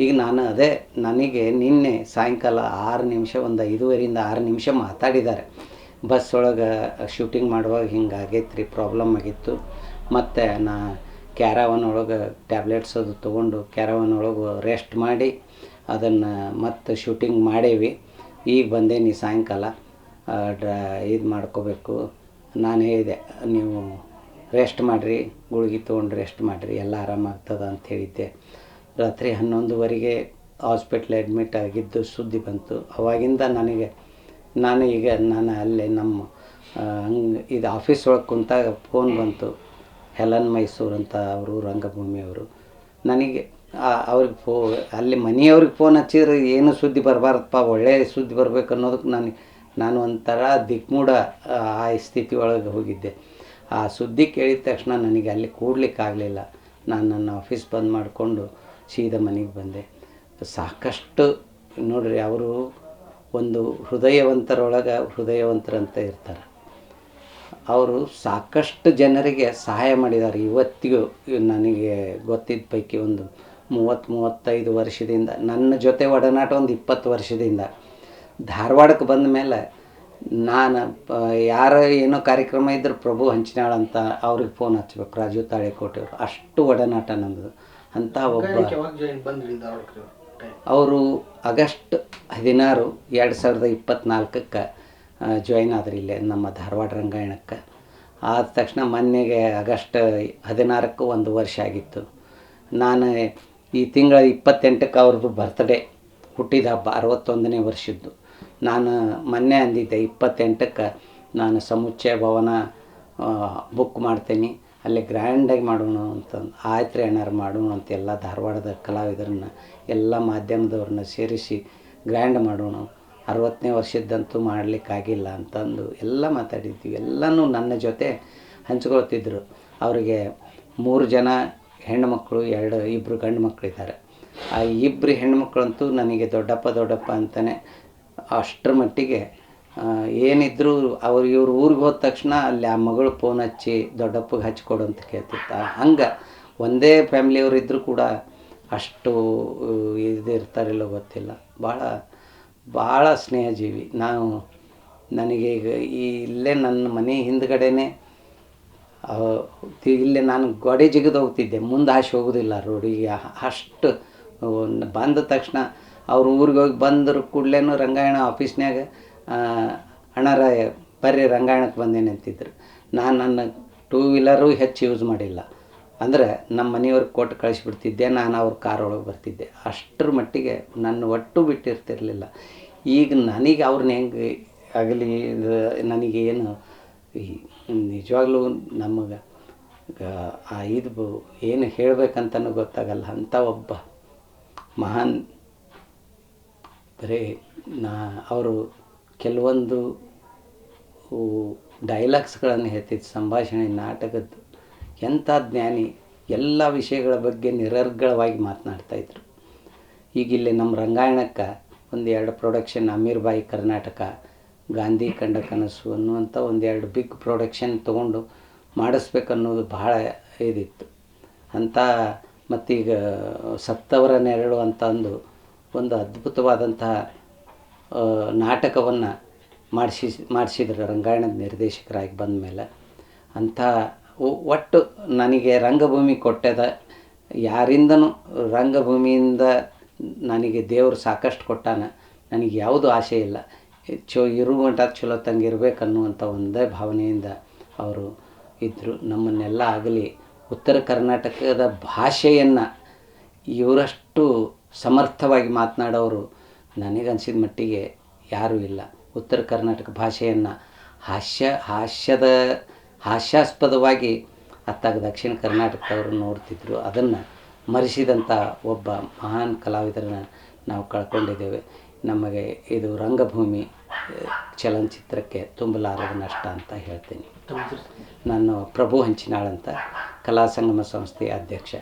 ಈಗ ನಾನು ಅದೇ ನನಗೆ ನಿನ್ನೆ ಸಾಯಂಕಾಲ ಆರು ನಿಮಿಷ, ಒಂದು ಐದೂವರೆಯಿಂದ ಆರು ನಿಮಿಷ ಮಾತಾಡಿದ್ದಾರೆ. ಬಸ್ ಒಳಗೆ ಶೂಟಿಂಗ್ ಮಾಡುವಾಗ ಹಿಂಗೆ ಪ್ರಾಬ್ಲಮ್ ಆಗಿತ್ತು. ಮತ್ತು ನಾ ಕ್ಯಾರವನ್ ಒಳಗೆ ಟ್ಯಾಬ್ಲೆಟ್ಸ್ ಅದು ತೊಗೊಂಡು ಕ್ಯಾರವನ್ ಒಳಗೆ ರೆಸ್ಟ್ ಮಾಡಿ ಅದನ್ನು ಮತ್ತೆ ಶೂಟಿಂಗ್ ಮಾಡೇವಿ. ಈಗ ಬಂದೇನಿ ಸಾಯಂಕಾಲ ಡ್ರ, ಇದು ಮಾಡ್ಕೋಬೇಕು. ನಾನು ಹೇಳಿದೆ ನೀವು ರೆಸ್ಟ್ ಮಾಡಿರಿ, ಗುಳಿಗೆ ತೊಗೊಂಡು ರೆಸ್ಟ್ ಮಾಡಿರಿ, ಎಲ್ಲ ಆರಾಮಾಗ್ತದೆ ಅಂತ ಹೇಳಿದ್ದೆ. ರಾತ್ರಿ ಹನ್ನೊಂದುವರೆಗೆ ಹಾಸ್ಪಿಟ್ಲ್ ಅಡ್ಮಿಟ್ ಆಗಿದ್ದು ಸುದ್ದಿ ಬಂತು. ಅವಾಗಿಂದ ನನಗೆ, ನಾನು ಈಗ, ನಾನು ಅಲ್ಲೇ ನಮ್ಮ ಹಂಗೆ ಇದು ಆಫೀಸ್ ಒಳಗೆ ಕುಂತಾಗ ಫೋನ್ ಬಂತು. ಹೆಲನ್ ಮೈಸೂರು ಅಂತ ಅವರು ರಂಗಭೂಮಿಯವರು ನನಗೆ ಅವ್ರಿಗೆ ಫೋ, ಅಲ್ಲಿ ಮನೆಯವ್ರಿಗೆ ಫೋನ್ ಹಚ್ಚಿದ್ರೆ ಏನು ಸುದ್ದಿ ಬರಬಾರ್ದಪ್ಪ ಒಳ್ಳೆಯ ಸುದ್ದಿ ಬರಬೇಕು ಅನ್ನೋದಕ್ಕೆ ನನಗೆ ನಾನು ಒಂಥರ ದಿಕ್ಮೂಡ, ಆ ಸ್ಥಿತಿ ಒಳಗೆ ಹೋಗಿದ್ದೆ. ಆ ಸುದ್ದಿ ಕೇಳಿದ ತಕ್ಷಣ ನನಗೆ ಅಲ್ಲಿ ಕೂಡ್ಲಿಕ್ಕೆ ಆಗಲಿಲ್ಲ ನಾನು ನನ್ನ ಆಫೀಸ್ ಬಂದ್ ಮಾಡಿಕೊಂಡು ಸೀದಾ ಮನೆಗೆ ಬಂದೆ. ಸಾಕಷ್ಟು ನೋಡ್ರಿ ಅವರು ಒಂದು ಹೃದಯವಂತರೊಳಗೆ ಹೃದಯವಂತರಂತ ಇರ್ತಾರೆ. ಅವರು ಸಾಕಷ್ಟು ಜನರಿಗೆ ಸಹಾಯ ಮಾಡಿದ್ದಾರೆ ಇವತ್ತಿಗೂ ನನಗೆ ಗೊತ್ತಿದ್ದ ಪೈಕಿ ಒಂದು ಮೂವತ್ತು ಮೂವತ್ತೈದು ವರ್ಷದಿಂದ, ನನ್ನ ಜೊತೆ ಒಡನಾಟ ಒಂದು ಇಪ್ಪತ್ತು ವರ್ಷದಿಂದ ಧಾರವಾಡಕ್ಕೆ ಬಂದ ಮೇಲೆ ನಾನು ಯಾರ ಏನೋ ಕಾರ್ಯಕ್ರಮ ಇದ್ದರೂ ಪ್ರಭು ಹಂಚಿನಾಳ್ ಅಂತ ಅವ್ರಿಗೆ ಫೋನ್ ಹಚ್ಬೇಕು. ರಾಜು ತಾಳೆಕೋಟೆಯವರು. ಅಷ್ಟು ಒಡನಾಟ ನಮ್ಮದು ಅಂಥ ಒಬ್ಬ ಅವರು ಆಗಸ್ಟ್ ಹದಿನಾರು ಎರಡು ಸಾವಿರದ ಇಪ್ಪತ್ತ್ನಾಲ್ಕಕ್ಕೆ ಜಾಯ್ನ್ ಆದ್ರಿ ಇಲ್ಲೇ ನಮ್ಮ ಧಾರವಾಡ ರಂಗಾಯಣಕ್ಕೆ. ಆದ ತಕ್ಷಣ ಮೊನ್ನೆಗೆ ಆಗಸ್ಟ್ ಹದಿನಾರಕ್ಕೆ ಒಂದು ವರ್ಷ ಆಗಿತ್ತು. ನಾನು ಈ ತಿಂಗಳ ಇಪ್ಪತ್ತೆಂಟಕ್ಕೆ ಅವ್ರದ್ದು ಬರ್ತ್ಡೇ ಹುಟ್ಟಿದ ಹಬ್ಬ ಅರವತ್ತೊಂದನೇ ವರ್ಷದ್ದು. ನಾನು ಮೊನ್ನೆ ಅಂದಿದ್ದೆ ಇಪ್ಪತ್ತೆಂಟಕ್ಕೆ ನಾನು ಸಮುಚ್ಚಯ ಭವನ ಬುಕ್ ಮಾಡ್ತೀನಿ. ಅಲ್ಲಿ ಗ್ರ್ಯಾಂಡಾಗಿ ಮಾಡೋಣ ಅಂತಂದು ಆಯ್ತು ರೀ ಮಾಡೋಣ ಅಂತ ಎಲ್ಲ ಧಾರವಾಡದ ಕಲಾವಿದರನ್ನ, ಎಲ್ಲ ಮಾಧ್ಯಮದವ್ರನ್ನ ಸೇರಿಸಿ ಗ್ರ್ಯಾಂಡ್ ಮಾಡೋಣ. ಅರವತ್ತನೇ ವರ್ಷದ್ದಂತೂ ಮಾಡಲಿಕ್ಕಾಗಿಲ್ಲ ಅಂತಂದು ಎಲ್ಲ ಮಾತಾಡಿದ್ವಿ. ಎಲ್ಲನೂ ನನ್ನ ಜೊತೆ ಹಂಚ್ಕೊಳ್ತಿದ್ರು. ಅವರಿಗೆ ಮೂರು ಜನ ಹೆಣ್ಣುಮಕ್ಕಳು ಎರಡು ಇಬ್ಬರು ಗಂಡು ಮಕ್ಕಳಿದ್ದಾರೆ ಆ ಇಬ್ಬರು ಹೆಣ್ಮಕ್ಳಂತೂ ನನಗೆ ದೊಡ್ಡಪ್ಪ ದೊಡ್ಡಪ್ಪ ಅಂತಲೇ ಅಷ್ಟರ ಮಟ್ಟಿಗೆ ಆ, ಏನಿದ್ರು ಅವ್ರು ಇವ್ರು ಊರಿಗೆ ಹೋದ ತಕ್ಷಣ ಅಲ್ಲಿ ಆ ಮಗಳು ಫೋನ್ ಹಚ್ಚಿ ದೊಡ್ಡಪ್ಪಗೆ ಹಚ್ಕೊಡು ಅಂತ ಕೇಳ್ತಿತ್ತ. ಹಂಗೆ ಒಂದೇ ಫ್ಯಾಮ್ಲಿಯವ್ರು ಇದ್ದರೂ ಕೂಡ ಅಷ್ಟು ಇದು ಇರ್ತಾರಿಲ್ಲೋ ಗೊತ್ತಿಲ್ಲ. ಭಾಳ ಭಾಳ ಸ್ನೇಹಜೀವಿ ನಾವು ನನಗೆ ಈಗ ಈ ಇಲ್ಲೇ ನನ್ನ ಮನೆ ಹಿಂದ್ಗಡೆನೇ ಇಲ್ಲೇ ನಾನು ಗೋಡೆ ಜಿಗಿದು ಹೋಗ್ತಿದ್ದೆ. ಮುಂದೆ ಹಾಸಿ ಹೋಗೋದಿಲ್ಲ ರೋಡಿಗೆ ಅಷ್ಟು ಬಂದ ತಕ್ಷಣ ಅವ್ರ ಊರಿಗೆ ಹೋಗಿ ಬಂದರು ಕೂಡಲೇನು ರಂಗಾಯಣ ಆಫೀಸ್ನ್ಯಾಗ ಅಣ್ಣಾರ ಬರ್ರಿ ರಂಗಾಯಣಕ್ಕೆ ಬಂದೇನೆ ಅಂತಿದ್ರು. ನಾನು ನನ್ನ ಟೂ ವೀಲರು ಹೆಚ್ಚು ಯೂಸ್ ಮಾಡಿಲ್ಲ. ಅಂದರೆ ನಮ್ಮ ಮನೆಯವ್ರಿಗೆ ಕೊಟ್ಟು ಕಳಿಸಿಬಿಡ್ತಿದ್ದೆ, ನಾನು ಅವ್ರ ಕಾರ್ ಒಳಗೆ ಬರ್ತಿದ್ದೆ. ಅಷ್ಟರ ಮಟ್ಟಿಗೆ ನನ್ನ ಒಟ್ಟು ಬಿಟ್ಟಿರ್ತಿರಲಿಲ್ಲ. ಈಗ ನನಗೆ ಅವ್ರನ್ನ ಹೆಂಗೆ ಆಗಲಿ ನನಗೆ ಏನು ನಿಜವಾಗ್ಲೂ ನಮಗೆ, ಆ ಇದು ಏನು ಹೇಳ್ಬೇಕಂತನೂ ಗೊತ್ತಾಗಲ್ಲ. ಅಂಥ ಒಬ್ಬ ಮಹಾನ್, ಬರೀ ನಾ, ಅವರು ಕೆಲವೊಂದು ಡೈಲಾಗ್ಸ್ಗಳನ್ನು ಹೇಳ್ತಿದ್ದು ಸಂಭಾಷಣೆ ನಾಟಕದ್ದು ಎಂಥ ಜ್ಞಾನಿ, ಎಲ್ಲ ವಿಷಯಗಳ ಬಗ್ಗೆ ನಿರರ್ಗಳವಾಗಿ ಮಾತನಾಡ್ತಾಯಿದ್ರು ಈಗ ಇಲ್ಲಿ ನಮ್ಮ ರಂಗಾಯಣಕ್ಕೆ ಒಂದು ಎರಡು ಪ್ರೊಡಕ್ಷನ್ ಅಮೀರ್ ಬಾಯಿ ಕರ್ನಾಟಕ, ಗಾಂಧಿ ಕಂಡ ಕನಸು ಅನ್ನುವಂಥ ಒಂದೆರಡು ಬಿಗ್ ಪ್ರೊಡಕ್ಷನ್ ತೊಗೊಂಡು ಮಾಡಿಸ್ಬೇಕನ್ನೋದು ಭಾಳ ಇದಿತ್ತು. ಅಂಥ ಮತ್ತೀಗ ಸತ್ತವರ ನೆರಳು ಅಂತ ಅಂದು ಒಂದು ಅದ್ಭುತವಾದಂತಹ ನಾಟಕವನ್ನು ಮಾಡಿಸಿ, ಮಾಡಿಸಿದ್ರು ರಂಗಾಯಣದ ನಿರ್ದೇಶಕರಾಗಿ ಬಂದ ಮೇಲೆ ಅಂಥ ಒಟ್ಟು ನನಗೆ ರಂಗಭೂಮಿ ಕೊಟ್ಟದ ಯಾರಿಂದನೂ ರಂಗಭೂಮಿಯಿಂದ ನನಗೆ ದೇವರು ಸಾಕಷ್ಟು ಕೊಟ್ಟಾನ, ನನಗೆ ಯಾವುದೂ ಆಸೆ ಇಲ್ಲ. ಚೊ, ಇರು ಚಲೋ ಚಲೋ ತಂಗಿರ್ಬೇಕನ್ನುವಂಥ ಒಂದೇ ಭಾವನೆಯಿಂದ ಅವರು ಇದ್ದರು ನಮ್ಮನ್ನೆಲ್ಲ ಆಗಲಿ, ಉತ್ತರ ಕರ್ನಾಟಕದ ಭಾಷೆಯನ್ನು ಇವರಷ್ಟು ಸಮರ್ಥವಾಗಿ ಮಾತನಾಡೋರು ನನಗನ್ಸಿದ ಮಟ್ಟಿಗೆ ಯಾರೂ ಇಲ್ಲ. ಉತ್ತರ ಕರ್ನಾಟಕ ಭಾಷೆಯನ್ನು ಹಾಸ್ಯ ಹಾಸ್ಯದ ಹಾಸ್ಯಾಸ್ಪದವಾಗಿ ಅತ್ತಾಗ ದಕ್ಷಿಣ ಕರ್ನಾಟಕದವರು ನೋಡ್ತಿದ್ರು. ಅದನ್ನು ಮರೆಸಿದಂಥ ಒಬ್ಬ ಮಹಾನ್ ಕಲಾವಿದರನ್ನ ನಾವು ಕಳ್ಕೊಂಡಿದ್ದೇವೆ. ನಮಗೆ ಇದು ರಂಗಭೂಮಿ ಚಲನಚಿತ್ರಕ್ಕೆ ತುಂಬಲಾರದ ನಷ್ಟ ಅಂತ ಹೇಳ್ತೀನಿ? ನಾನು ಪ್ರಭು ಹಂಚಿನಾಳ್ ಅಂತ ಕಲಾ ಸಂಗಮ ಸಂಸ್ಥೆಯ ಅಧ್ಯಕ್ಷ.